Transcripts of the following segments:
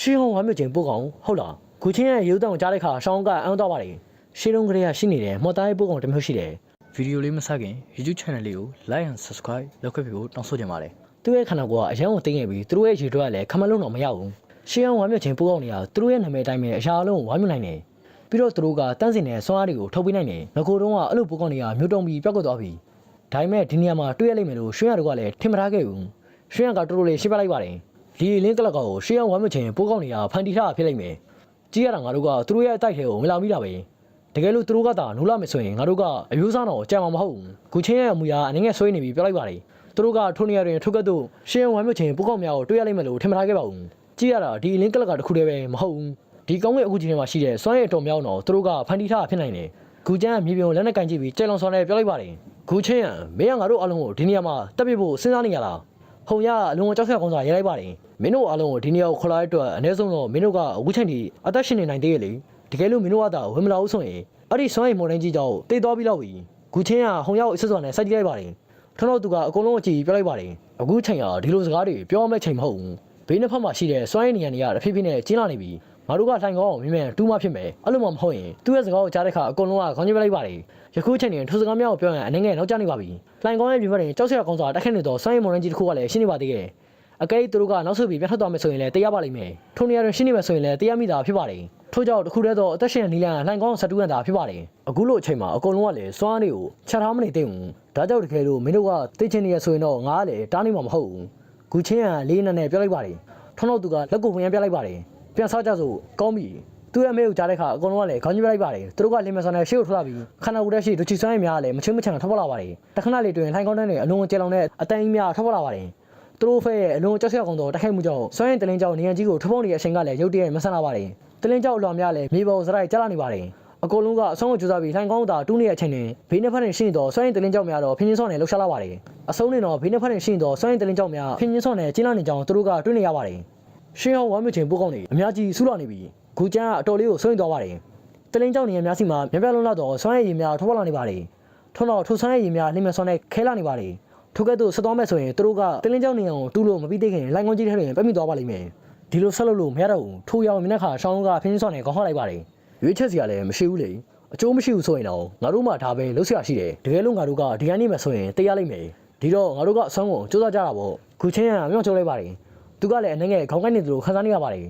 ရှင်းဟောင်းဝမ်းမြချင်းပို့ကောင်ဟုတ်လားခုချင်းရဲ့ရုပ်တံကိုကြားတဲ့ခါရှောင်းကအန်းတော့ပါလေရှင်းလုံးကလေးကရှိနေတယ်မော်တိုင်းပို့ကောင်တစ်မျိုးရှိတယ်ဗီဒီယိုလေးမစခင် YouTube channel လေးကို like and subscribe လုပ်ခဲ့ပြီးဖို့တောင်းဆိုချင်ပါတယ်သူ့ရဲ့ခန္ဓာကိုယ်ကအရန်ကိုတင်းခဲ့ပြီးသူတို့ရဲ့ရေတွက်ကလည်းခမလုံးတော့မရဘူးရှင်းဟောင်းဝမ်းမြချင်းပို့ကောင်တွေကသူတို့ရဲ့နာမည်အတိုင်းပဲအရာအလုံးကိုဝမ်းမြနိုင်တယ်ပြီးတော့သူတို့ကတန်းစင်တဲ့ဆွမ်းအားတွေကိုထုတ်ပေးနိုင်တယ်ငကိုတုံးကအဲ့လိုပို့ကောင်တွေကမျိုးတုံးပြီးပြောက်ကွက်သွားပြီဒါပေမဲ့ဒီနေရာမှာတွေ့ရလိမ့်မယ်လို့ရွှေရတို့ကလည်းထင်မထားခဲ့ဘူးရွှေရကတော်တော်လေးရှင်းပြလိုက်ပါတယ် ဒီလင်းကလကောကိုရှင်းဟောင်းဝမ်းမြချင်းပို့ကောင်တွေကဖန်တီထားတာဖြစ်လိမ့်မယ်ကြည့်ရတာငါတို့ကသူတို့ရဲ့အတိုက်ထဲကိုဝင်လာမိတာပဲတကယ်လို့သူတို့ကသာနိုးလာမယ်ဆိုရင်ငါတို့ကအမျိုးစားတော့ကြံမှာမဟုတ်ဘူး။ခုချင်းရဲ့အမူအရာအနေငယ်ဆွေးနေပြီးပြောလိုက်ပါလေ။သူတို့ကထိုနေရာတွင်ထုတ်ကတ်တို့ရှင်းဝမ်းမြချင်းပုကောက်များကိုတွေ့ရလိမ့်မယ်လို့ထင်မထားခဲ့ပါဘူး။ကြည့်ရတာဒီလင်းကလကတစ်ခုတည်းပဲမဟုတ်ဘူး။ဒီကောင်းကင်အခုချိန်ထဲမှာရှိတဲ့စွမ်းရည်တော်မြောက်တော့သူတို့ကဖန်တီးထားဖြစ်နိုင်တယ်။ခုချမ်းမြေပြင်ကိုလက်နဲ့ကင်ကြည့်ပြီးကြဲလောင်ဆောင်နေပြောလိုက်ပါလေ။ခုချင်းမင်းကငါတို့အလုံးကိုဒီနေရာမှာတက်ပြဖို့စဉ်းစားနေရလား။ ဟုံရအလုံးကိုကြောက်ဆက်ကောင်းစွာရေးလိုက်ပါလေ။မင်းတို့အလုံးကိုဒီနေရာကိုခေါ်လာတဲ့အတွက်အနည်းဆုံးတော့မင်းတို့ကအခုချိန်ထိအသက်ရှင်နေနိုင်သေးရဲ့လေ။တကယ်လို့မင်းတို့ကသာဝင်မလာဘူးဆိုရင်အဲ့ဒီစွမ်းရည်မော်ဒန်ကြီးကြောင့်တိတ်သွားပြီးတော့ပြီဂူချင်းကဟုံရောက်အစ်စွာနဲ့စိုက်ကြည့်လိုက်ပါတယ်ထွန်းတော့သူကအကုန်လုံးအကြည့်ပြောလိုက်ပါတယ်အခုချိန်ကဒီလိုစကားတွေပြောမယ့်ချိန်မဟုတ်ဘူးဘေးနှစ်ဖက်မှာရှိတဲ့စွမ်းရည်နေရတွေကတဖြည်းဖြည်းနဲ့ကျင်းလာနေပြီငါတို့ကလှိုင်ကောင်းအောင်မြင်မြန်တူးမှဖြစ်မယ်အဲ့လိုမှမဟုတ်ရင်သူ့ရဲ့စကားကိုကြားတဲ့အခါအကုန်လုံးကခေါင်းကြီးပလိုက်ပါတယ် ယခုချိန်ရင်ထိုစကားများကိုပြောရင်အနေငယ်နောက်ကျနေပါပြီလှိုင်ကောင်းရဲ့ပြင်ပတွင်ကြောက်စရာကောင်းစွာတက်ခတ်နေသောစွမ်းရည်မော်ဒန်ကြီးတစ်ခုကလည်းရှင်းနေပါသေးတယ်အကဲသူတို့ကနောက်ဆုတ်ပြီးပြတ်ထွက်သွားမယ်ဆိုရင်လည်းတရားပါလိမ့်မယ်ထိုနေရာတွင်ရှင်းနေမယ်ဆိုရင်လည်းတရားမိတာဖြစ်ပါတယ်ထို့ကြောင့်တခုတည်းသောအသက်ရှင်နီလန်လှိုင်ကောင်းဆက်တူးရတာဖြစ်ပါတယ်အခုလိုအချိန်မှာအကုန်လုံးကလည်းစွမ်းအားတွေကိုချက်ထားမနေသေးဘူးဒါကြောင့်တကယ်လို့မင်းတို့ကသိချင်နေရဆိုရင်တော့ငါကလည်းတားနေမှာမဟုတ်ဘူးဂူချင်းကလေးနဲ့နဲ့ပြောလိုက်ပါတယ်ထွန်းတော့သူကလက်ကိုဝင်ရပြလိုက်ပါတယ်ပြန်စားကြစို့ကောင်းပြီ သူ့ရဲ့အမေကိုကြားတဲ့ခါအကုန်လုံးကလည်းခေါင်းကြီးပြလိုက်ပါတယ်သူတို့ကလင်မဆန်နဲ့ရှေ့ကိုထွက်လာပြီးခန္ဓာကိုယ်ထဲရှိဒူချီစွမ်းရည်များကလည်းမချင်းမချန်ထွက်ပေါ်လာပါတယ်တခဏလေးတွင်လှိုင်ကောင်းတဲ့နဲ့အလုံးကျဲလောင်တဲ့အတန်းကြီးများထွက်ပေါ်လာပါတယ်သူတို့ဖဲရဲ့အလုံးကြောက်ရွံ့ကောင်တော့တိုက်ခိုက်မှုကြောင့်စွမ်းရင်တလင်းကြောင့်နေရန်ကြီးကိုထဖုံးနေတဲ့အချိန်ကလည်းရုတ်တရက်မဆန်လာပါတယ်တလင်းကြောက်အလွန်များလည်းမြေပေါ်စရိုက်ကျလာနေပါတယ်အကုန်လုံးကအဆုံးကိုကြိုးစားပြီးလှိုင်ကောင်းတာတူးနေတဲ့အချိန်တွင်ဘေးနှစ်ဖက်တွင်ရှိနေသောစွမ်းရင်တလင်းကြောက်များတော့ဖင်းချင်းစော့နဲ့လှုပ်ရှားလာပါတယ်အဆုံးတွင်တော့ဘေးနှစ်ဖက်တွင်ရှိနေသောစွမ်းရင်တလင်းကြောက်များဖင်းချင်းစော့နဲ့ကျင်းလာနေကြောင်းသူတို့ကတွေ့နေရပါတယ်ရှင်းဟောင်းဝမ်းမြချင်းပိုးကောင်းနေအများကြီးဆူလာနေပြီ ဂူကျန်းကအတော်လေးကိုဆွင့်သွားပါတယ်တလင်းကြောက်နေရများစီမှာမြပြလုံးလာတော့စွမ်းရည်ရည်များထွက်ပေါ်လာနေပါတယ်ထွန်းတော့ထိုစွမ်းရည်ရည်များနှိမ့်မစွမ်းနဲ့ခဲလာနေပါတယ်ထိုကဲ့သို့ဆက်သွားမယ်ဆိုရင်သူတို့ကတင်းလင်းကြောင်းနေအောင်တူးလို့မပြီးသေးခင်လိုင်ကွန်ကြီးထဲတွင်ပြတ်မိသွားပါလိမ့်မယ်ဒီလိုဆက်လုပ်လို့မရတော့ဘူးထိုးရောင်မျက်နှာခါရှောင်းကဖင်းစောနဲ့ခေါင်းဟောက်လိုက်ပါတယ်ရွေးချက်စီကလည်းမရှိဘူးလေအကျိုးမရှိဘူးဆိုရင်တော့ငါတို့မှဒါပဲလုပ်ဆရာရှိတယ်တကယ်လို့ငါတို့ကဒီကနေမှဆိုရင်တရားလိမ့်မယ်ဒီတော့ငါတို့ကအဆုံးကိုစူးစမ်းကြတာပေါ့ခုချင်းရမြောက်ကျုံးလိုက်ပါတယ်သူကလည်းအနေငယ်ခေါင်းကိုက်နေသလိုခံစားနေရပါတယ်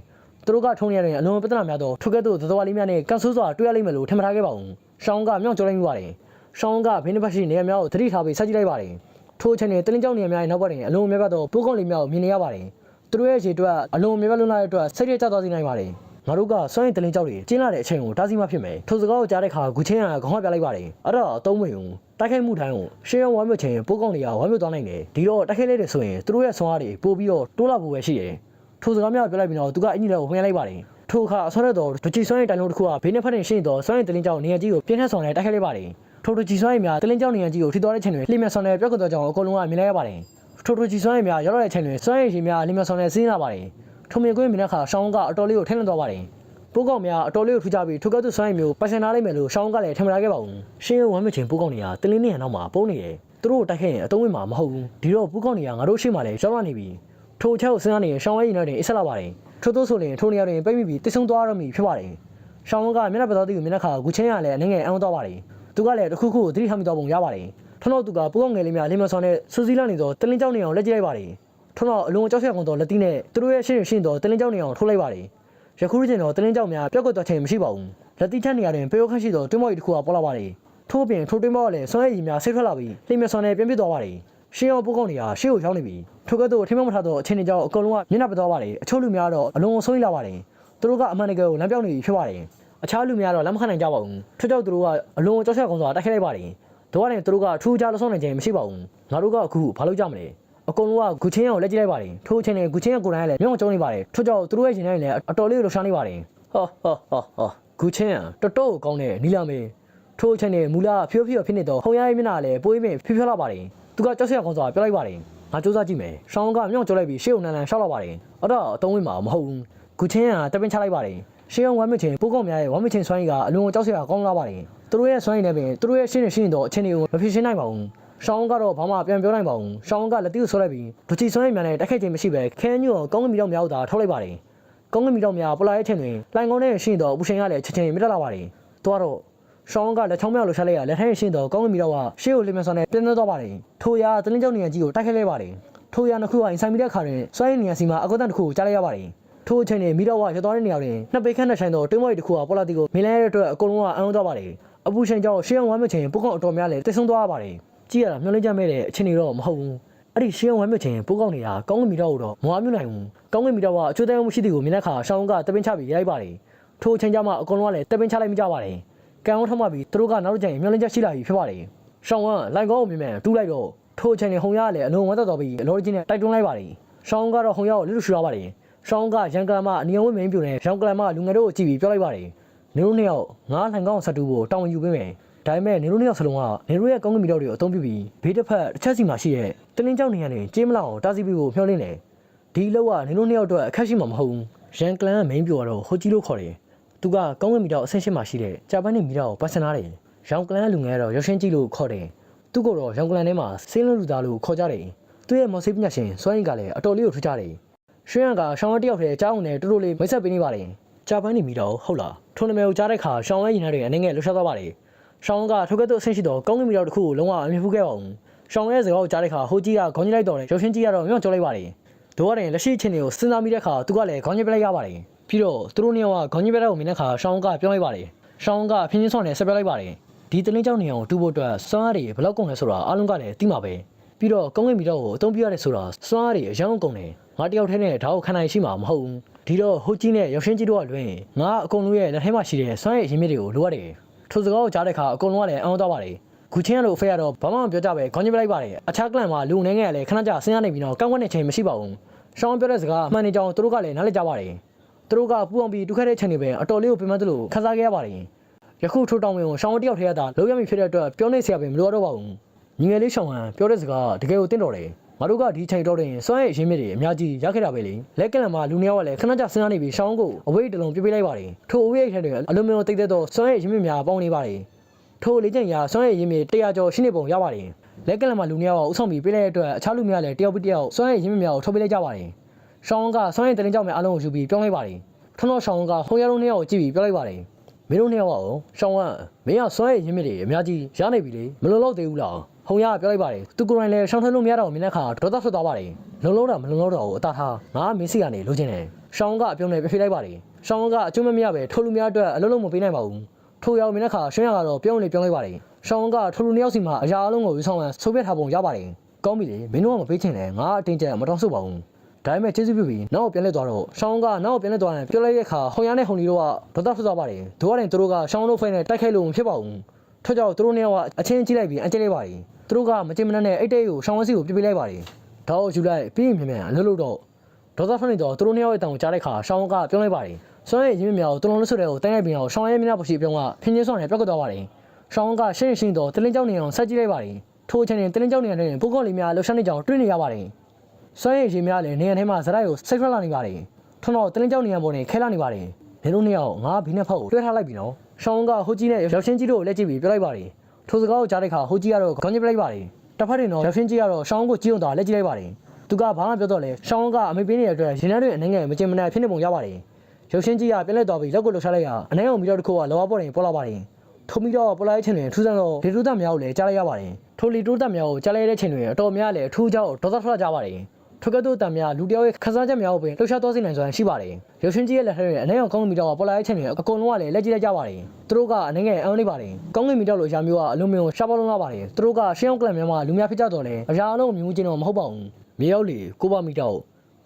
သူတို့ကထုံးရတဲ့အလုံးပြဿနာများတော့ထိုကဲ့သို့သတော်ဝါလေးများနဲ့ကန်ဆိုးစွာတွေ့ရလိမ့်မယ်လို့ထင်မှတ်ထားခဲ့ပါဦးရှောင်းကမြောက်ကျုံးလိုက်မိပါတယ်ရှောင်းကဘင်းတစ်ပတ်ရှိနေရာများကိုသတိထားပြီးဆက်ကြည့်လိုက်ပါတယ်ထိုအချိန်နဲ့တလင်းကြောင်နေရာများရဲ့နောက်ဘက်တွင်အလုံးများပြတ်သောပိုးကောင်းလေးများကိုမြင်နေရပါတယ်။သူတို့ရဲ့ခြေအတွက်အလုံးများပြတ်လွန်းလာတဲ့အတွက်စိတ်ရကျသွားစေနိုင်ပါတယ်။ငါတို့ကစွန့်ရင်တလင်းကြောက်တွေကျင်းလာတဲ့အချိန်ကိုတားဆီးမှဖြစ်မယ်။ထိုစကားကိုကြားတဲ့အခါဂူချင်းကခေါင်းကပြလိုက်ပါတယ်။အဲ့တော့အသုံးဝင်ဦးတိုက်ခိုက်မှုတိုင်းကိုရှင်းရဝမ်းမြချင်းပိုးကောင်းတွေကဝမ်းမြသွားနိုင်တယ်။ဒီတော့တိုက်ခိုက်လိုက်တဲ့ဆိုရင်သူတို့ရဲ့ဆွမ်းအားတွေပို့ပြီးတော့တိုးလာဖို့ပဲရှိတယ်။ ထိုစကားများပြောလိုက်ပြီးတော့သူကအင်ကြီးလည်းဝင်လိုက်ပါတယ်။ထိုအခါအဆောရတော့ဒချီစွမ်းရင်တိုင်လုံးတစ်ခုကဘေးနဲ့ဖက်နေရှိနေတော့စွမ်းရင်တလင်းကြောင်နေရာကြီးကိုပြင်းထန်ဆောင်နဲ့တိုက်ခိုက်လိုက်ပါတယ်။ထိုဒချီစွမ်းရင်များတလင်းကြောင်နေရာကြီးကိုထိသွားတဲ့ချိန်တွင်လှိမ့်ဆောင်နဲ့ပြောက်ကွက်တော့ကြောင်အကုန်လုံးကမြင်လိုက်ရပါတယ်။ထိုတိုဂျီစွမ်းရည်များရောက်လာတဲ့အချိန်တွင်စွမ်းရည်ရှင်များလင်းမြဆောင်နဲ့စီးလာပါတယ်။ထုံမြင်ကွင်းမြင်တဲ့အခါရှောင်းကအတော်လေးကိုထိန်းလန့်သွားပါတယ်။ပိုးကောင်များအတော်လေးကိုထူကြပြီးထိုကဲ့သို့စွမ်းရည်မျိုးပိုင်ဆိုင်နားလိုက်မယ်လို့ရှောင်းကလည်းထင်မလာခဲ့ပါဘူး။ရှင်းရဝမ်းမချင်းပိုးကောင်တွေကတလင်းနေရနောက်မှာပုံနေတယ်။သူတို့တိုက်ခဲ့ရင်အတုံးဝင်မှာမဟုတ်ဘူး။ဒီတော့ပိုးကောင်တွေကငါတို့ရှိမှလည်းရောက်လာနေပြီ။ ထိုချက်ကိုစဉ်းစားနေရင်ရှောင်းရဲ့ရင်ထဲတွင်အစ်ဆက်လာပါတယ်။ထို့သောဆိုရင်ထိုနေရာတွင်ပိတ်မိပြီးတိတ်ဆုံသွားရမည်ဖြစ်ပါတယ်။ရှောင်းကမျက်နှာပတော်တီကိုမျက်နှာခါဂူချင်းရလည်းအနေငယ်အံ့သွားပါတယ်။သူကလည်းတစ်ခုခုကိုသတိထားမိတော့ပုံရပါတယ်။ထွန်းတော့သူကပိုးကောင်ငယ်လေးများလင်းမဆောင်နဲ့စူးစီးလာနေသောတလင်းကြောင်နေအောင်လက်ကြည့်လိုက်ပါတယ်။ထွန်းတော့အလုံးကြောက်ရွံ့ကုန်တော့လက်တီးနဲ့သူတို့ရဲ့ရှင်းရှင်းတော့တလင်းကြောက်နေအောင်ထိုးလိုက်ပါတယ်ယခုချိန်တော့တလင်းကြောက်များပြောက်ကွက်တော့ချိန်မရှိပါဘူးလက်တီးထက်နေရာတွင်ပျောခန့်ရှိတော့တွင်းမော်ရီတစ်ခုကပေါ်လာပါတယ်ထို့ပြင်ထိုးတွင်းမော်ကလည်းဆွမ်းရည်များဆိတ်ထွက်လာပြီးလိမ့်မဆွမ်းနဲ့ပြင်းပြသွားပါတယ် ရှင်းအောင်ပိုးကောင်းနေတာရှေ့ကိုရောက်နေပြီထိုကဲ့သို့ထင်းမမထတော့အချိန်တွေကြောင့်အကုန်လုံးကမျက်နှာပသွားပါတယ်အချို့လူများတော့အလုံးဆုံးလာပါတယ်သူတို့ကအမှန်တကယ်ကိုလမ်းပြောင်းနေပြီဖြစ်ပါတယ်အခြားလူများတော့လက်မခံနိုင်ကြပါဘူးထို့ကြောင့်သူတို့ကအလုံးကြောက်ရွံ့ကုန်စွာတိုက်ခိုက်လိုက်ပါတယ်တို့ကနေသူတို့ကထူးခြားလဆုံးနိုင်ခြင်းမရှိပါဘူးငါတို့ကအခုဘာလုပ်ကြမလဲအကုန်လုံးကဂူချင်းအောင်လက်ကြည့်လိုက်ပါတယ်ထိုအချိန်နဲ့ဂူချင်းရဲ့ကိုယ်တိုင်ကလည်းမြောင်းကျုံနေပါတယ်ထို့ကြောင့်သူတို့ရဲ့ရင်ထဲလည်းအတော်လေးလှရှားနေပါတယ်ဟောဟောဟောဟောဂူချင်းကတော်တော်ကောင်းတဲ့နီလာမေထိုအချိန်နဲ့မူလာဖြိုးဖြိုးဖြစ်နေတော့ဟုံရရဲ့မျက်နှာလည်းပိုးရင်ဖြိုးဖြိုးလာပါတယ် သူကကြောက်စရာကောင်းစွာပြောလိုက်ပါတယ်ငါစူးစမ်းကြည့်မယ်ရှောင်းကမြောင်းကျုံလိုက်ပြီးရှေ့ကိုနန်းနန်းရှောက်လာပါတယ်အဲ့တော့အတုံးဝင်မှာမဟုတ်ဘူးဂူချင်းကတပင်းချလိုက်ပါတယ်ရှေးအောင်ဝမ်းမချင်းပိုးကောင်းများရဲ့ဝမ်းမချင်းစွမ်းရည်ကအလွန်ကြောက်စရာကောင်းလာပါတယ်သူတို့ရဲ့စွမ်းရည်နဲ့ပင်သူတို့ရဲ့ရှင်းနေရှင်းတော့အချင်းတွေကိုမဖြစ်ရှင်းနိုင်ပါဘူးရှောင်းကတော့ဘာမှပြန်ပြောနိုင်ပါဘူးရှောင်းကလက်တီကိုဆွဲလိုက်ပြီးဒူချီဆွဲရမြန်နဲ့တိုက်ခိုက်ခြင်းမရှိပဲခဲညို့ကောင်းကင်မြောက်မြောက်သာထုတ်လိုက်ပါတယ်ကောင်းကင်မီတော့များပလာရဲ့ချင်းတွင်လိုင်ကုန်းနဲ့ရှင်တော်အပူရှင်ကလည်းချက်ချင်းမြတ်လာပါတယ်။သွားတော့ ရှောင်းကလက်ချောင်းမြောက်လှရှာလိုက်ရလက်ထက်ရှင်တော်ကောင်းကင်မီတော့ကရှေ့ကိုလင်းမဆောင်းနဲ့ပြင်းသွားပါတယ်။ထိုရာတလင်းကြောင့်နေရာကြီးကိုတိုက်ခိုက်လိုက်ပါတယ်။ထိုရာနှစ်ခုကအိမ်ဆိုင်မိတဲ့ခါတွင်စွမ်းရည်နေရာစီမှာအကောတန်တစ်ခုကိုကြားလိုက်ရပါတယ်။ထိုအချိန်တွင်မီတော့ဝရသွားတဲ့နေရာတွင်နှစ်ပေခန့်နဲ့ဆိုင်သောတင်းမွေတစ်ခုကပေါ်လာတီကိုမင်းလဲရတဲ့အတွက်အကုန်လုံးကအံ့ဩသွားပါတယ်။အပူရှင်ကြောင့်ရှေ့အောင်ဝမ်းမြချင်းပုကောက်အတော်များလည်းတိတ်ဆုံးသွားရပါတယ်။ကြည့်ရတာမျောလင်းကြမဲ့တဲ့အချိန်တွေတော့မဟုတ်ဘူး။အဲ့ဒီရှေ့အောင်ဝမ်းမြချင်းပုကောက်နေတာကောင်းကင်မီတော့တော့မဝမြနိုင်ဘူး။ကောင်းကင်မီတော့ကအချိုးတဲမှုရှိတဲ့ကိုမြင်တဲ့အခါရှောင်းကတပင်းချပြီးရိုက်ပါတယ်။ထိုအချိန်ကျမှအကုန်လုံးကလည်းတပင်းချလိုက်မိကြပါတယ်။ ကံအောင်ထမှပြီးသူတို့ကနောက်တစ်ချိန်မျောလင်းချက်ရှိလာပြီဖြစ်ပါတယ်။ရှောင်းကလိုင်ကောင်းကိုမြင်မဲ့တူးလိုက်တော့ထိုအချိန်နဲ့ဟုံရကလည်းအလုံးဝတ်သက်တော်ပြီးအလောကြီးနဲ့တိုက်တွန်းလိုက်ပါတယ်။ရှောင်းကတော့ဟုံရကိုလွတ်လွတ်ရှူရပါတယ်။ရှောင်းကရန်ကလမအနီယံဝင်းမင်းပြိုနဲ့ရောင်ကလမလူငယ်တို့ကိုကြည့်ပြီးပြောလိုက်ပါတယ်။နေတို့နှစ်ယောက်ငါးလှန်ကောင်းဆက်တူဖို့တောင်းဝန်ယူပေးမယ်။ဒါပေမဲ့နေတို့နှစ်ယောက်စလုံးကနေတို့ရဲ့ကောင်းကင်မီတော့တွေကိုအသုံးပြုပြီးဘေးတစ်ဖက်တစ်ချက်စီမှာရှိတဲ့တင်းင်းကြောက်နေရနေကြေးမလောက်အောင်တားဆီးပြီးဖို့မျှော်လင့်တယ်။ဒီလောကနေတို့နှစ်ယောက်အတွက်အခက်ရှိမှာမဟုတ်ဘူး။ရန်ကလန်ကမင်းပြိုကတော့ဟိုကြီးလို့ခေါ်တယ်။ သူကကောင်းကင်မီတော့အဆင့်ရှိမှရှိတဲ့ဂျပန်နေမီတော့ကိုပတ်စနာတယ်။ရောင်ကလန်လူငယ်ကတော့ရုပ်ရှင်ကြည့်လို့ခေါ်တယ်။သူကတော့ရောင်ကလန်ထဲမှာစင်းလုံးလူသားလို့ခေါ်ကြတယ်။သူရဲ့မော်ဆေးပညာရှင်စွမ်းရင်ကလည်းအတော်လေးကိုထူးကြတယ်။ ရွှေရန်ကရှောင်းဝဲတယောက်တည်းအเจ้าနဲ့တူတူလေးမိတ်ဆက်ပေးနေပါတယ်။ဂျပန်နေမိတော့ဟုတ်လား။ထိုနမဲကိုကြားတဲ့အခါရှောင်းဝဲရင်ထဲတွေအနေငယ်လှုပ်ရှားသွားပါတယ်။ရှောင်းကထိုကဲ့သို့အဆင့်ရှိတော့ကောင်းကင်မီတော့တစ်ခုကိုလုံးဝအမြင်ဖူးခဲ့ပါဘူး။ရှောင်းရဲ့စကားကိုကြားတဲ့အခါဟိုကြီးကခေါင်းကြီးလိုက်တော့တယ်ရုပ်ရှင်ကြီးကတော့မြောက်ကျော်လိုက်ပါတယ်။တို့ရတယ်လက်ရှိချင်းတွေကိုစဉ်းစားမိတဲ့အခါသူကလည်းခေါင်းကြီးပလိုက်ရပါတယ်။ ပြီးတော့သူတို့နှစ်ယောက်ကခေါင်းကြီးပလိုက်ကိုမြင်တဲ့အခါရှောင်းကပြောလိုက်ပါတယ်။ရှောင်းကဖင်းချင်းဆော့နဲ့ဆက်ပြလိုက်ပါတယ်။ဒီတလင်းကြောင့်နေအောင်တူဖို့အတွက်စွမ်းအားတွေဘယ်လောက်ကုန်လဲဆိုတာအားလုံးကလည်းသိမှာပဲ။ပြီးတော့ကောင်းကင်မီတော့ကိုအသုံးပြရတယ်ဆိုတာစွမ်းအားတွေအယောင်ကုန်တယ်ငါတယောက်တည်းနဲ့ဒါကိုခံနိုင်ရှိမှာမဟုတ်ဘူးဒီတော့ဟိုကြီးနဲ့ရောက်ရှင်းကြီးတို့ကလွင်ငါအကုန်လုံးရဲ့လက်ထဲမှာရှိတဲ့စွမ်းရည်ရင်းမြစ်တွေကိုလိုရတယ်ထိုစကားကိုကြားတဲ့အခါအကုန်လုံးကလည်းအံ့ဩသွားပါတယ်ခုချင်းရလို့အဖေကတော့ဘာမှမပြောကြပဲခေါင်းကြီးပလိုက်ပါတယ်အခြားကလန်မှာလူငယ်ငယ်ကလည်းခဏကြာစဉ်းစားနေပြီးတော့ကောင်းကွက်တဲ့ချိန်မရှိပါဘူးရှောင်းပြောတဲ့စကားအမှန်တကြောင်သူတို့ကလည်းနားလည်ကြပါတယ် သူတို့ကပူအောင်ပြီးဒုက္ခတဲ့ချိန်တွေပဲအတော်လေးကိုပြင်မသလိုခန်းစားခဲ့ရပါတယ်ယခုထိုးတောင်းဝင်ကိုရှောင်းတယောက်ထဲရတာလုံးရမိဖြစ်တဲ့အတွက်ပြောနေစရာပဲမလိုတော့ပါဘူးညီငယ်လေးရှောင်းဟန်ပြောတဲ့စကားတကယ်ကိုတင့်တော်တယ်ငါတို့ကဒီချိန်တော့တင်စွမ်းရည်ရင်းမြစ်တွေအများကြီးရခဲ့တာပဲလေလက်ကလန်မှာလူနှစ်ယောက်ကလည်းခဏကြာစဉ်းစားနေပြီးရှောင်းကိုအဝိတ်တလုံးပြပေးလိုက်ပါတယ်ထိုအဝိတ်ထဲတွေအလုံးမျိုးတိတ်တဲ့တော့စွမ်းရည်ရင်းမြစ်များပေါင်းနေပါတယ်ထိုလေးချိန်ရာစွမ်းရည်ရင်းမြစ်100ကျော်ရှိနေပုံရပါတယ်လက်ကလန်မှာလူနှစ်ယောက်ကဥဆောင်ပြီးပေးလိုက်တဲ့အတွက်အခြားလူများလည်းတယောက်ပြီးတယောက်စွမ်းရည်ရင်းမြစ်များကိုထုတ်ပေးလိုက်ကြပါတယ် ရှောင်းကစွမ်းရည်တရင်ကြောင့်ပဲအလုံးကိုယူပြီးပြောလိုက်ပါတယ်ထွန်းတော်ရှောင်းကဟိုရလုံးနှစ်ယောက်ကိုကြည့်ပြီးပြောလိုက်ပါတယ်မင်းတို့နှစ်ယောက်ကရောရှောင်းကမင်းကစွမ်းရည်ရင်းမြစ်တွေအများကြီးရနိုင်ပြီလေမလုံလောက်သေးဘူးလားဟုံရကပြောလိုက်ပါတယ်သူကိုယ်တိုင်လည်းရှောင်းထလို့မရတော့ဘူးမြင်တဲ့အခါဒေါသထွက်သွားပါတယ်လုံလောက်တာမလုံလောက်တော့ဘူးအသာထားငါကမင်းစီကနေလိုချင်တယ်ရှောင်းကအပြုံးနဲ့ပြဖေးလိုက်ပါတယ်ရှောင်းကအကျိုးမမရပဲထိုလူများအတွက်အလုံးလုံးမပေးနိုင်ပါဘူးထိုရောက်မြင်တဲ့အခါရှင်းရကတော့ပြုံးလေပြုံးလိုက်ပါတယ်ရှောင်းကထိုလူနှစ်ယောက်စီမှာအရာအလုံးကိုဝေဆောင်လန်ဆုပ်ပြထားပုံရပါတယ်ကောင်းပြီလေမင်းတို့ကမပေးချင်နဲ့ငါအတင်းကျပ်မတော်ဆုပ်ပါဘူး ဒါပေမဲ့ကျေးဇူးပြုပြီးနောက်ကိုပြန်လဲသွားတော့ရှောင်းကနောက်ကိုပြန်လဲသွားရင်ပြောလိုက်တဲ့အခါဟိုရနဲ့ဟုန်လီတို့ကဒေါသဖြစ်သွားပါတယ်တို့ကလည်းသူတို့ကရှောင်းတို့ဖိနဲ့တိုက်ခိုက်လို့မဖြစ်ပါဘူးထို့ကြောင့်သူတို့နှစ်ယောက်ကအချင်းကြီးလိုက်ပြီးအကျဲလိုက်ပါတယ်သူတို့ကမကြင်မနှက်နဲ့အိတ်တဲကိုရှောင်းဝစီကိုပြပြလိုက်ပါတယ်ဒါကိုယူလိုက်ပြီးရင်မြန်မြန်အလုပ်လုပ်တော့ဒေါသဖြစ်နေတော့သူတို့နှစ်ယောက်ရဲ့တောင်ကြားတဲ့အခါရှောင်းကပြောလိုက်ပါတယ်စွမ်းရည်ရင်းမြစ်များကိုသူတို့လို့ဆိုတဲ့ကိုတိုင်းလိုက်ပြီးတော့ရှောင်းရဲမျက်နှာပေါ်ရှိပြောင်းကဖင်းချင်းဆောင်နဲ့ပြတ်ကွက်သွားပါတယ်ရှောင်းကရှင်းရှင်းတော့တလင်းကြောင်နေအောင်ဆက်ကြည့်လိုက်ပါတယ်ထိုအချိန်တွင်တလင်းကြောင်နေတဲ့ပုဂ္ဂိုလ်လေးများလှူရှားနေကြောင်တွေ့နေရပါတယ် စွမ်းရည်ရှင်များလည်းနေရာထဲမှာဇရိုက်ကိုစိတ်ထွက်လာနေပါတယ်ထွန်းတော့တင်းကြောက်နေရပေါ်နေခဲလာနေပါတယ်နေလို့နှစ်ယောက်ငါဘီနဲ့ဖောက်ကိုတွဲထားလိုက်ပြီနော်ရှောင်းကဟိုကြီးနဲ့ရောက်ချင်းကြီးတို့ကိုလက်ကြည့်ပြီးပြောလိုက်ပါတယ်ထိုစကားကိုကြားတဲ့အခါဟိုကြီးကတော့ခေါင်းကြီးပလိုက်ပါတယ်တစ်ဖက်တွင်တော့ရောက်ချင်းကြီးကတော့ရှောင်းကိုကြည့်အောင်သာလက်ကြည့်လိုက်ပါတယ်သူကဘာမှပြောတော့လဲရှောင်းကအမေပေးနေတဲ့အတွက်ရင်ထဲတွင်အနေငယ်မကျင်မနာဖြစ်နေပုံရပါတယ်ရောက်ချင်းကြီးကပြန်လက်သွားပြီးလက်ကိုလှုပ်ရှားလိုက်ရအနေအောင်ပြီးတော့တစ်ခုကလောဘပေါ်နေပေါ်လာပါတယ်ထုံပြီးတော့ပေါ်လာတဲ့ချိန်တွင်ထူးဆန်းသောလေတူးသားများကိုလည်းကြားလိုက်ရပါတယ်ထိုလီတူးသားများကိုကြားလိုက်တဲ့ချိန်တွင်အတော်များလည်းအထူးကြောက်ဒေါသထွက်ကြပါတယ် ထိုကဲ့သို့တံများလူတယောက်ရဲ့ခန်းစားချက်များကိုပင်လှုပ်ရှားသွားစေနိုင်စွမ်းရှိပါတယ်။ရုပ်ရှင်ကြီးရဲ့လက်ထက်ရဲ့အနေအောင်ကောင်းကင်မီတော့ပေါ်လာတဲ့ချိန်တွေအကုန်လုံးကလည်းလက်ကြည့်လိုက်ကြပါတယ်။သူတို့ကအနေငယ်အံ့နေပါတယ်။ကောင်းကင်မီတော့လိုရာမျိုးကအလုံးမျိုးရှားပေါလုံးလာပါတယ်။သူတို့ကရှင်းအောင်ကလန်များမှာလူများဖြစ်ကြတော့လေအရာအလုံးမြင်မှုချင်းတော့မဟုတ်ပါဘူး။မြေရောက်လေကိုပါမီတော့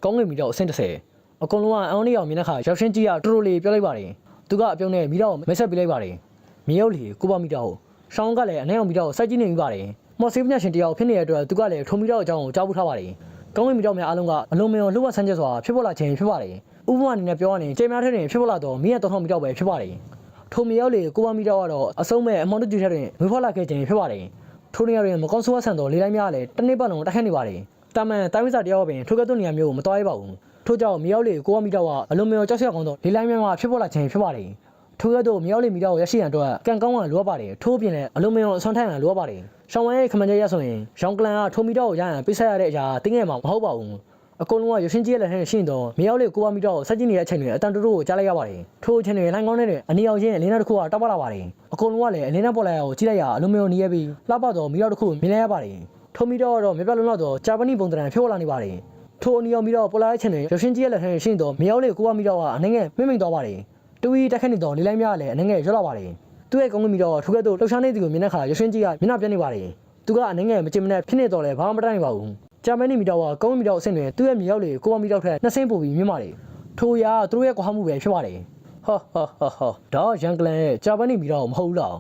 ကောင်းကင်မီတော့အဆင့်30အကုန်လုံးကအံ့နေအောင်မြင်တဲ့ခါရုပ်ရှင်ကြီးကတူတူလေးပြောလိုက်ပါတယ်။သူကအပြုံးနဲ့မီတော့မက်ဆက်ပေးလိုက်ပါတယ်။မြေရောက်လေကိုပါမီတော့ရှောင်းကလည်းအနေအောင်မီတော့စိုက်ကြည့်နေမိပါတယ်။မော်ဆေးပညာရှင်တယောက်ဖြစ်နေတဲ့အတွက်သူကလည်းထုံမီတော့အကြောင်းကိုကြားပူထားပါတယ်။ ကောင်းကင်မီတော့များအားလုံးကအလုံးမယုံလှုပ်ဝက်ဆန်းချက်စွာဖြစ်ပေါ်လာခြင်းဖြစ်ပါတယ်။ဥပမာအနေနဲ့ပြောရရင်ကျေများထက်တွင်ဖြစ်ပေါ်လာတော့မိရတော်ထောင်မီတော့ပဲဖြစ်ပါတယ်။ထိုမီရောက်လေကိုပါမီတော့ကတော့အဆုံးမဲ့အမောင်တို့ကျူထက်တွင်မွေးဖွားလာခဲ့ခြင်းဖြစ်ပါတယ်။ထိုနေရာတွင်မကောင်းဆိုးဝါးဆန်သောလေလိုက်များလည်းတစ်နေ့ပတ်လုံးတိုက်ခတ်နေပါတယ်။တာမန်တိုင်းဝိစာတယောက်ပင်ထိုကဲ့သို့နေရာမျိုးကိုမတော်ရပါဘူး။ထို့ကြောင့်မီရောက်လေကိုပါမီတော့ကအလုံးမယုံကြောက်ရွံ့ကောင်းသောလေလိုက်များမှာဖြစ်ပေါ်လာခြင်းဖြစ်ပါတယ်။ထို့ကဲ့သို့မြောက်လေမီတော့ရရှိရန်အတွက်ကံကောင်းကလိုအပ်ပါတယ်ထို့အပြင်လည်းအလုံးမယုံအဆွမ်းထိုင်ရန်လိုအပ်ပါတယ် ရှောင်းဝဲရဲ့ခမန်ကျရဆိုရင်ရောင်ကလန်ကထိုမီတော့ကိုရရန်ပိတ်ဆက်ရတဲ့အရာတင်းငယ်မှာမဟုတ်ပါဘူးအကုန်လုံးကရရှင်ကြီးရဲ့လက်ထက်ရှိနေတော့မြေရောက်လေးကိုပါမီတော့ဆက်ကြည့်နေတဲ့အချိန်တွေအတန်တူတူကိုကြားလိုက်ရပါတယ်ထိုအချိန်တွေလိုင်းကောင်းတဲ့အနီအောင်ချင်းအလင်းနောက်တစ်ခုကတောက်ပလာပါတယ်အကုန်လုံးကလည်းအလင်းနောက်ပေါ်လာရကိုကြည့်လိုက်ရအလုံးမျိုးနေရပြီးလှပတော့မီတော့တစ်ခုမြင်လိုက်ရပါတယ်ထိုမီတော့တော့မြပြလုံးတော့ဂျာပနီပုံသဏ္ဍာန်ဖြိုးလာနေပါတယ်ထိုအနီအောင်မီတော့ပေါ်လာတဲ့အချိန်တွေရရှင်ကြီးရဲ့လက်ထက်ရှိနေတော့မြေရောက်လေးကိုပါမီတော့ကအနှင်းငယ်မိမ့်မိန်သွားပါတယ်တူဝီတက်ခက်နေတော့လေးလိုက်များလည်းအနှင်းငယ်ရွတ်လာပါတယ် သူ့ရဲ့ကောင်းကင်မီတော့ထိုကဲ့သို့လှုပ်ရှားနေသူကိုမြင်တဲ့အခါရရှင်ကြီးကမျက်နှာပြနေပါတယ်သူကအနှင်းငယ်မချင်မနဲ့ဖြစ်နေတော့လဲဘာမှမတတ်နိုင်ပါဘူးဂျာမနီမီတာကကောင်းမီတာအဆင့်တွင်သူ့ရဲ့မြေရောက်လေကိုပါမီတာထက်နှစ်ဆင့်ပိုပြီးမြင့်ပါတယ်ထိုရာသူတို့ရဲ့ကွာဟမှုပဲဖြစ်ပါတယ်ဟာဟာဟာဟာဒါရန်ကလန်ရဲ့ဂျာမနီမီတာကိုမဟုတ်ဘူးလား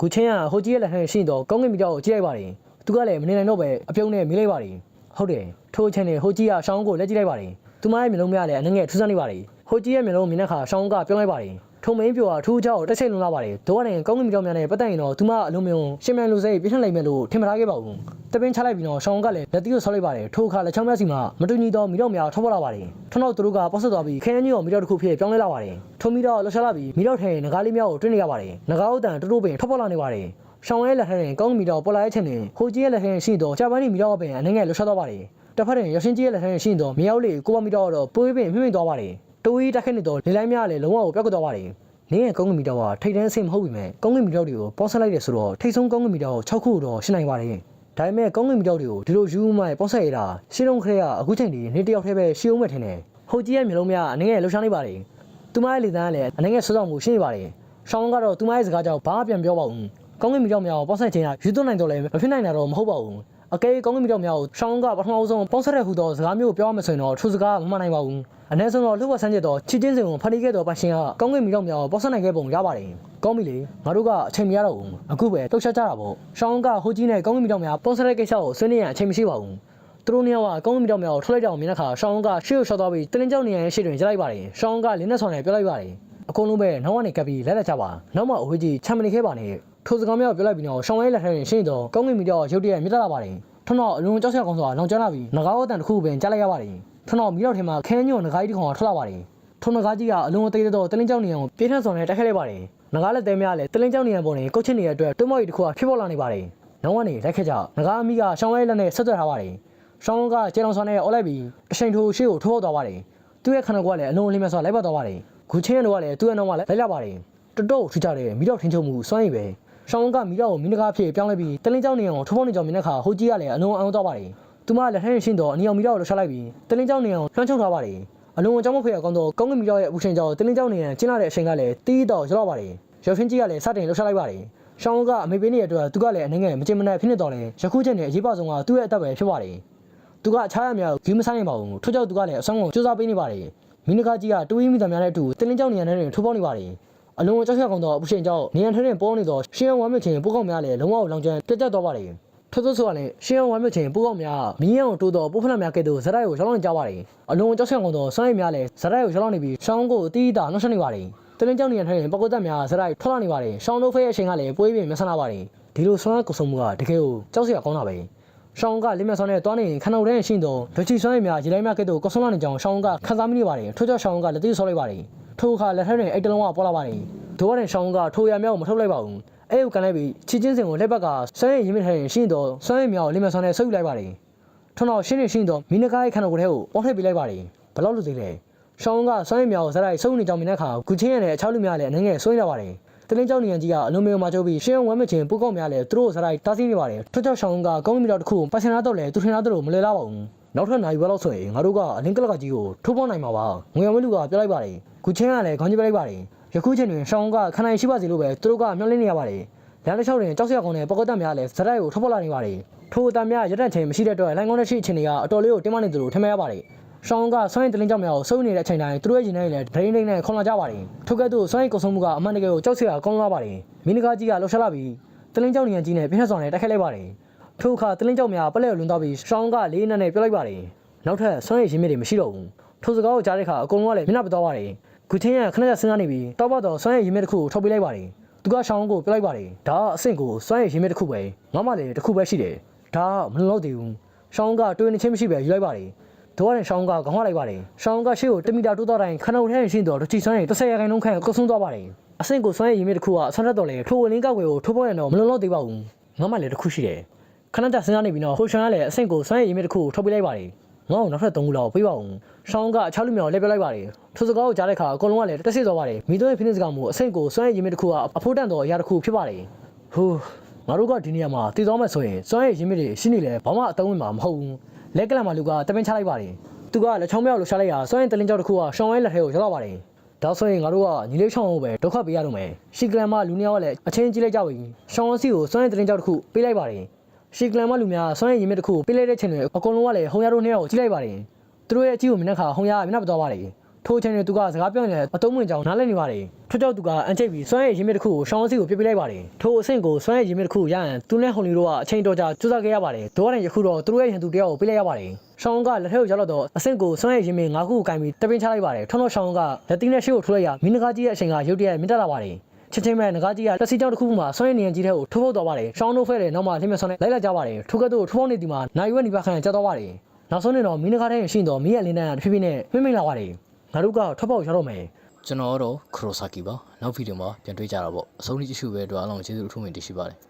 ခုချင်းကဟိုကြီးရဲ့လက်ထက်ရှိတော့ကောင်းကင်မီတာကိုကြည့်လိုက်ပါတယ်သူကလည်းမနေနိုင်တော့ပဲအပြုံးနဲ့မေးလိုက်ပါတယ်ဟုတ်တယ်ထိုအချိန်နဲ့ဟိုကြီးကရှောင်းကိုလက်ကြည့်လိုက်ပါတယ်သူမရဲ့မျက်လုံးများလည်းအနှငယ်ထူးဆန်းနေပါတယ်ဟိုကြီးရဲ့မျက်လုံးမြင်တဲ့အခါရှောင်းကပြောလိုက်ပါတယ် ထုံမင်းပြိုကထူးခြားကိုတက်ချိတ်လွန်လာပါတယ်။ဒိုကနေကောင်းကင်မီတော်များနဲ့ပတ်သက်ရင်တော့သူမအလုံးမျိုးရှင်းမြန်လူစိတ်ပြည့်ထန်လိုက်မယ်လို့ထင်မထားခဲ့ပါဘူး။တပင်းချလိုက်ပြီးတော့ရှောင်းကလည်းလက်တီးကိုဆောက်လိုက်ပါတယ်။ထိုအခါလက်ချောင်းများစီမှာမတူညီသောမီတော်များထောက်ပေါ်လာပါတယ်။ထောက်တော့သူတို့ကပေါဆက်သွားပြီးခရမ်းကြီးကိုမီတော်တစ်ခုဖြစ်ပြောင်းလဲလာပါတယ်။ထိုမီတော်လှရှာလာပြီးမီတော်ထဲငကားလေးများကိုတွင်းနေရပါတယ်။ငကားဥတန်တူတူပင်ထောက်ပေါ်လာနေပါတယ်။ရှောင်းရဲ့လက်ထက်ရင်ကောင်းကင်မီတော်ပေါ်လာတဲ့အချိန်တွင်ဟိုကြီးရဲ့လက်ထက်ရှိတော့ဂျပန်မီတော်ပင်အနေငယ်လှရှာသွားပါတယ်။တစ်ဖက်တွင်ရရှင်ကြီးရဲ့လက်ထက်ရှိတော့မြေရောက်လေးကိုပါမီတော်တော့ပိုးပင်မြင့်မြင့်သွားပါတယ်။ တိုးကြီးတက်ခက်နေတော့လေလိုင်းများလည်းလုံးဝကိုပြောက်ကွက်သွားပါတယ်။နင်းရဲ့ကောင်းကင်မီတာကထိတ်တန်းအဆင့်မဟုတ်ပြီမဲ့ကောင်းကင်မီတာတွေကိုပေါဆက်လိုက်တယ်ဆိုတော့ထိတ်ဆုံးကောင်းကင်မီတာကို6ခုတော့ရှင်းနိုင်ပါတယ်ဒါပေမဲ့ကောင်းကင်မီတာတွေကိုဒီလိုယူမှပေါဆက်ရတာရှင်းလုံးခရဲကအခုချိန်ဒီနေ့တယောက်တည်းပဲရှင်းအောင်မဲ့ထင်တယ်ဟိုကြီးရဲ့မျိုးလုံးများအနေငယ်လှူရှားနေပါတယ်သူမရဲ့လေတန်းကလည်းအနေငယ်ဆွဆောင်မှုရှင်းနေပါတယ်ရှောင်းကတော့သူမရဲ့စကားကြောင့်ဘာမှပြန်ပြောပါဘူးကောင်းကင်မီတာများကိုပေါဆက်ချင်တာယူသွနိုင်တော့လည်းမဖြစ်နိုင်တာတော့မဟုတ်ပါဘူး အကဲကောင်းကင်မီတာများကိုရှောင်းကပထမဆုံးပေါဆက်တဲ့ဟူသောစကားမျိုးကိုပြောရမယ်ဆိုရင်တော့ထိုစကားမမှန်နိုင်ပါဘူးအနည်းဆုံးတော့လှုပ်ဝက်ဆန်းချက်တော့ချစ်ချင်းစင်ကိုဖန်တီးခဲ့တော့ပရှင်ကကောင်းကင်မီတော့မြောက်ပေါဆက်နိုင်ခဲ့ပုံရပါတယ်။ကောင်းပြီလေငါတို့ကအချိန်မရတော့ဘူး။အခုပဲလှုပ်ရှားကြတာပေါ့။ရှောင်းကဟိုကြီးနဲ့ကောင်းကင်မီတော့မြောက်ပေါဆက်တဲ့ကိစ္စကိုဆွေးနွေးရန်အချိန်မရှိပါဘူး။သူတို့နှစ်ယောက်ကကောင်းကင်မီတော့မြောက်ကိုထွက်လိုက်ကြအောင်မြင်တဲ့အခါရှောင်းကရှေ့ကိုရှော့သွားပြီးတင်းတင်းကြောက်နေရန်ရှေ့တွင်ကြလိုက်ပါတယ်။ရှောင်းကလင်းနဲ့ဆောင်နဲ့ပြောလိုက်ပါတယ်။အကုန်လုံးပဲနောက်ကနေကပ်ပြီးလက်လက်ချပါ။နောက်မှအဝေးကြီးချမ်းမနေခဲ့ပါနဲ့။ ထိုစကားမျိုးပြောလိုက်ပြီးတော့ရှောင်းရဲ့လက်ထက်တွင်ရှင်းတော့ကောင်းကင်မီတော့ရုတ်တရက်မြစ်တက်လာပါတယ်။ထွန်းတော့အလုံးကြောက်ဆက်ကောင်းစွာလောင်ကျွမ်းလာပြီးငကားဝတ်တန်တစ်ခုပင်ကြားလိုက်ရပါတယ်။ထွန်းတော့မီတော့ထင်မှာခန်းညွန့်ငကားကြီးတစ်ကောင်ထွက်လာပါတယ်။ထုံနကားကြီးကအလုံးအသေးတော့တလင်းကြောင်နေအောင်ပြေးထန်ဆောင်နဲ့တိုက်ခိုက်လိုက်ပါတယ်။နဂါလက်သေးများလည်းတလင်းကြောင်နေရန်ပေါ်နေကုတ်ချစ်နေတဲ့အတွက်တွမောက်ရီတစ်ခုကဖြစ်ပေါ်လာနေပါတယ်။နောက်ကနေလိုက်ခဲ့ကြနဂါအမိကရှောင်းရဲလက်နဲ့ဆက်သွယ်ထားပါတယ်။ရှောင်းကကျေလောင်ဆောင်နဲ့အော်လိုက်ပြီးတချိန်ထိုရှေ့ကိုထိုးပေါက်သွားပါတယ်။သူ့ရဲ့ခန္ဓာကိုယ်ကလည်းအလုံးအလင်းမဲ့စွာလိုက်ပတ်သွားပါတယ်။ဂူချင်းရတို့ကလည်းသူ့ရဲ့နောက်မှာလိုက်လာပါတယ်။တတော့ထူကြတဲ့မိတော့ထင်းချုံမှုစွမ်းရည်ပဲ။ ရှောင်းကမိတော့ကိုမိနကားဖြစ်ပြောင်းလဲပြီးတလင်းကြောင်နေအောင်ထိုးပေါက်နေကြောင်မြင်တဲ့အခါဟိုကြီးကလည်းအလုံးအောင်သွားပါတယ်။သူမလက်ထက်ရှင်းတော့အနီအောင်မိတော့လှချလိုက်ပြီးတလင်းကြောင်နေအောင်လွှမ်းချုံထားပါတယ်။အလုံးအကြောင်းမဖေရကောင်းတော့ကောင်းကင်မီတော့ရဲ့အပူချိန်ကြောင့်တင်းတင်းကြောင်းနေရန်ကျင်းလာတဲ့အချိန်ကလည်းတီးတော့ရောက်ပါတယ်ရောက်ချင်းကြီးကလည်းစတင်လှုပ်ရှားလိုက်ပါတယ်ရှောင်းကအမေပေးနေတဲ့အတွက်သူကလည်းအနေငယ်မကျင်မနဲ့ဖြစ်နေတော့လေယခုချိန်နဲ့အရေးပါဆုံးကသူ့ရဲ့အသက်ပဲဖြစ်ပါတယ်သူကအခြားရများကိုဂီးမဆိုင်နိုင်ပါဘူးထို့ကြောင့်သူကလည်းအဆောင်ကိုစူးစမ်းပေးနေပါတယ်မိနကကြီးကတူဝီမိသားများနဲ့အတူတင်းတင်းကြောင်းနေရန်နဲ့ထိုးပေါက်နေပါတယ် အလုံးကြောက်ရွံ့ကောင်းတော့အပူချိန်ကြောင့်နေရန်ထဲနဲ့ပေါ်နေတော့ရှင်းအောင်ဝမ်းမြချင်းပိုးကောက်များလည်းလုံးဝလောင်ကျွမ်းပြတ်တက်သွားပါတယ်ထို့သောဆိုကလည်းရှင်းအောင်ဝမ်းမြချင်းပိုးကောက်များမီးရန်ကိုတိုးတော့ပိုးဖက်များကဲ့သို့ဇရက်ကိုရောက်လောင်ကြပါတယ်အလုံးကြောက်ရွံ့ကောင်းတော့စွမ်းရည်များလည်းဇရက်ကိုရောက်လောင်နေပြီးရှောင်းကိုတီးတာနှောက်ရှက်နေပါတယ်တလင်းကြောင့်နေရထိုင်ရင်ပကုတ်သက်များဇရက်ထွက်လာနေပါတယ်ရှောင်းတို့ဖဲရဲ့အချိန်ကလည်းပွေးပြီးမဆန်းလာပါတယ်ဒီလိုစွမ်းကုစုံမှုကတကယ်ကိုကြောက်စရာကောင်းတာပဲရှောင်းကလင်းမြဆောင်းနဲ့တွားနေခဏတဲ့ရှင်းတော့ဒချီစွမ်းရည်များရေလိုက်များကဲ့သို့ကောက်ဆုံးလာနေကြောင်းရှောင်းကခန်းစားမိနေပါတယ်ထို့ကြောင့်ရှောင်းကလက်သေးဆော်လိုက်ပါတယ် ထိုအခါလက်ထက်တွင်အိတ်တလုံးကပေါ်လာပါတယ်ဒိုးရတဲ့ရှောင်းကထိုရမြောက်ကိုမထုတ်လိုက်ပါဘူးအဲ့ကိုကန်လိုက်ပြီးချီချင်းစင်ကိုလက်ဘက်ကဆွမ်းရည်ရင်မြစ်ထိုင်ရင်ရှင်းတော့ဆွမ်းရည်မြောက်လင်းမဆွမ်းနဲ့ဆုပ်ယူလိုက်ပါတယ်ထွန်းတော့ရှင်းနေရှင်းတော့မီနကားရဲ့ခန္ဓာကိုယ်ထဲကိုအော်ထည့်ပေးလိုက်ပါတယ်ဘယ်လောက်လို့သေးလဲရှောင်းကဆွမ်းရည်မြောက်ကိုဇက်လိုက်ဆုပ်နေကြောင်မြင်တဲ့အခါဂူချင်းရတဲ့အခြားလူများလည်းအနေငယ်ဆွေးနေပါတယ်တလင်းကြောင့်နေရန်ကြီးကအလုံးမျိုးမှာကျုပ်ပြီးရှင်းအောင်ဝမ်းမချင်းပူကောက်များလည်းသူတို့ဇက်လိုက်တားဆီးနေပါတယ်ထွတ်ချောက်ရှောင်းကကောင်းကင်မီတော်တစ်ခုကိုပတ်စင်လာတော့လေသူထင်တာတို့မလွယ်လာပါဘူးနောက်ထပ်နိုင်ဘယ်လောက်ဆိုရင်ငါတို့ကအလင်းကလကကြီးကိုထိုးပေါက်နိုင်မှာပါငွေရမလူကပြောလိုက်ပါတယ် ဂူချင်းကလည်းခေါင်းကြီးပြလိုက်ပါတယ်ယခုချိန်တွင်ရှောင်းကခဏရှိပါစီလို့ပဲသူတို့ကမျှော်လင့်နေရပါတယ်လမ်းတစ်လျှောက်တွင်ကြောက်စရာကောင်းတဲ့ပကော့တက်များလည်းဇရက်ကိုထွက်ပေါ်လာနေပါတယ်။ထိုအတန်များရတန့်ချိန်မရှိတဲ့အတွက်လိုင်းကောင်းတဲ့ရှိအခြေအနေကအတော်လေးကိုတင်းမနေသလိုထင်မရပါတယ်။ရှောင်းကစွမ်းရည်တလင်းကြောင့်များကိုစုံနေတဲ့အချိန်တိုင်းသူတို့ရဲ့ရင်ထဲလည်းဒိန်းဒိန်းနဲ့ခွန်လာကြပါတယ်။ထို့ကဲ့သို့စွမ်းရည်ကုံဆုံးမှုကအမှန်တကယ်ကိုကြောက်စရာကောင်းလာပါတယ်။မင်းနဂါကြီးကလှောက်ရှားလာပြီးတလင်းကြောင့်နေရန်ကြီးနဲ့ပြင်းထန်စွာနဲ့တိုက်ခိုက်လိုက်ပါတယ်။ထိုအခါတလင်းကြောင့်များပလက်ကိုလွန်သွားပြီးရှောင်းကလေးနက်နဲ့ပြောလိုက်ပါတယ်။နောက်ထပ်စွမ်းရည်ရင်းမြစ်တွေမရှိတော့ဘူး။ထိုစကားကိုကြားတဲ့အခါအကုန်လုံးကလည်းမျက်နှာပသွားပါတယ်။ ဂူချင်းကခဏခဏစဉ်းစားနေပြီးတောက်ပတ်တော့စွမ်းရည်ရင်းမြစ်တစ်ခုကိုထုတ်ပေးလိုက်ပါတယ်။သူကရှောင်းကိုပြလိုက်ပါတယ်ဒါကအဆင့်ကိုစွမ်းရည်ရင်းမြစ်တစ်ခုပဲငါမှလည်းတစ်ခုပဲရှိတယ်ဒါကမလုံလောက်သေးဘူးရှောင်းကတွေးနေချင်းမရှိပဲယူလိုက်ပါတယ်တို့ကလည်းရှောင်းကခေါင်းဝလိုက်ပါတယ်ရှောင်းကရှေ့ကို1မီတာတိုးတော့တိုင်းခဏုတ်ထဲရှင်းတော့တချီစွမ်းရည်30ရာခိုင်နှုန်းခန့်ကုတ်ဆုံးသွားပါတယ်အဆင့်ကိုစွမ်းရည်ရင်းမြစ်တစ်ခုကအဆန်းတက်တော့လေထိုဝင်လင်းကောက်ွယ်ကိုထိုးပေါ်ရတော့မလုံလောက်သေးပါဘူးငါမှလည်းတစ်ခုရှိတယ်ခဏတစဉ်းစားနေပြီးတော့ဟိုရှန်ကလည်းအဆင့်ကိုစွမ်းရည်ရင်းမြစ်တစ်ခုကိုထုတ်ပေးလိုက်ပါတယ် ငငါ့ကိုနောက်ထပ်3ခုလောက်ပေးပါဦးရှောင်းကအချောက်လူမြောက်လှည့်ပြလိုက်ပါတယ်ထိုစကားကိုကြားတဲ့အခါအကုန်လုံးကလည်းတက်ဆိတ်သွားပါတယ်မိတို့ရဲ့ဖိနစ်စကားမှုအဆင့်ကိုစွမ်းရည်ရင်းမြစ်တစ်ခုကအဖို့တန်တော်အရာတစ်ခုဖြစ်ပါတယ်ဟိုးငါတို့ကဒီနေရာမှာတည်သွားမယ်ဆိုရင်စွမ်းရည်ရင်းမြစ်တွေရှိနေလဲဘာမှအသုံးဝင်မှာမဟုတ်ဘူးလက်ကလန်မှာလူကတပင်းချလိုက်ပါတယ်သူကလက်ချောင်းမြောက်လို့ရှာလိုက်ရစွမ်းရည်တလင်းကြောက်တစ်ခုကရှောင်းဝဲလက်ထဲကိုရောက်လာပါတယ်ဒါဆိုရင်ငါတို့ကညီလေးချောင်းကိုပဲဒုက္ခပေးရတော့မယ်ရှီကလန်မှာလူနှစ်ယောက်ကလည်းအချင်းကြီးလိုက်ကြပြီရှောင်းဝစီကိုစွမ်းရည်တလင်းကြောက်တစ်ခုပေးလိုက်ပါတယ် ရှီကလန်မလူများဆွမ်းရည်ရင်မြစ်တစ်ခုပေးလိုက်တဲ့ချိန်တွေအကုန်လုံးကလည်းဟုံရတို့နှစ်ယောက်ကိုကြည့်လိုက်ပါတယ်သူတို့ရဲ့အကြည့်ကိုမျက်နှာခါဟုံရကမျက်နှာပသွားပါတယ်ထိုအချိန်တွေသူကစကားပြောနေတဲ့အတုံးဝင်ကြောင်နားလည်နေပါတယ်ထို့ကြောင့်သူကအန်ချိတ်ပြီးဆွမ်းရည်ရင်မြစ်တစ်ခုကိုရှောင်းစီကိုပြစ်ပေးလိုက်ပါတယ်ထိုအဆင့်ကိုဆွမ်းရည်ရင်မြစ်တစ်ခုရရင်သူနဲ့ဟုံလီတို့ကအချိန်တော်ကြာစူးစမ်းခဲ့ရပါတယ်ဒိုးရတဲ့ယခုတော့သူတို့ရဲ့ဟန်သူတယောက်ကိုပေးလိုက်ရပါတယ်ရှောင်းကလက်ထက်ကိုရောက်တော့အဆင့်ကိုဆွမ်းရည်ရင်မြစ်၅ခုကိုကင်ပြီးတပင်းချလိုက်ပါတယ်ထွန်းတော့ရှောင်းကလက်သီးနဲ့ရှေ့ကိုထိုးလိုက်ရမင်းနဂါကြီးရဲ့အချိန်ကရုတ်တရက်မြင့်တက်လာပါတယ် ချင်းချင်းမဲ့ငကားကြီးကတက်စီကြောင်တစ်ခုမှဆွမ်းရည်နေရင်ကြီးတဲ့ကိုထိုးဖို့တော့ပါတယ်။ရှောင်းတို့ဖဲတဲ့နောက်မှလင်းမြဆွမ်းနဲ့လိုက်လာကြပါတယ်။ထိုကဲ့သို့ထိုးဖို့နေဒီမှာနိုင်ရွက်နေပါခန့်ကျတော့ပါတယ်။နောက်ဆုံးနေတော့မင်းငကားတဲ့ရှိတော့မင်းရဲ့လင်းတန်းကတဖြည်းဖြည်းနဲ့မိမ့်မိန်လာပါတယ်။ငါတို့ကထွက်ပေါက်ရတော့မယ်ကျွန်တော်ကတော့ခရိုဆာကီပါနောက်ဗီဒီယိုမှာပြန်တွေ့ကြတာပေါ့အဆုံးထိကြည့်ရှုပဲအတွက်အားလုံးကျေးဇူးအထူးတင်ရှိပါတယ်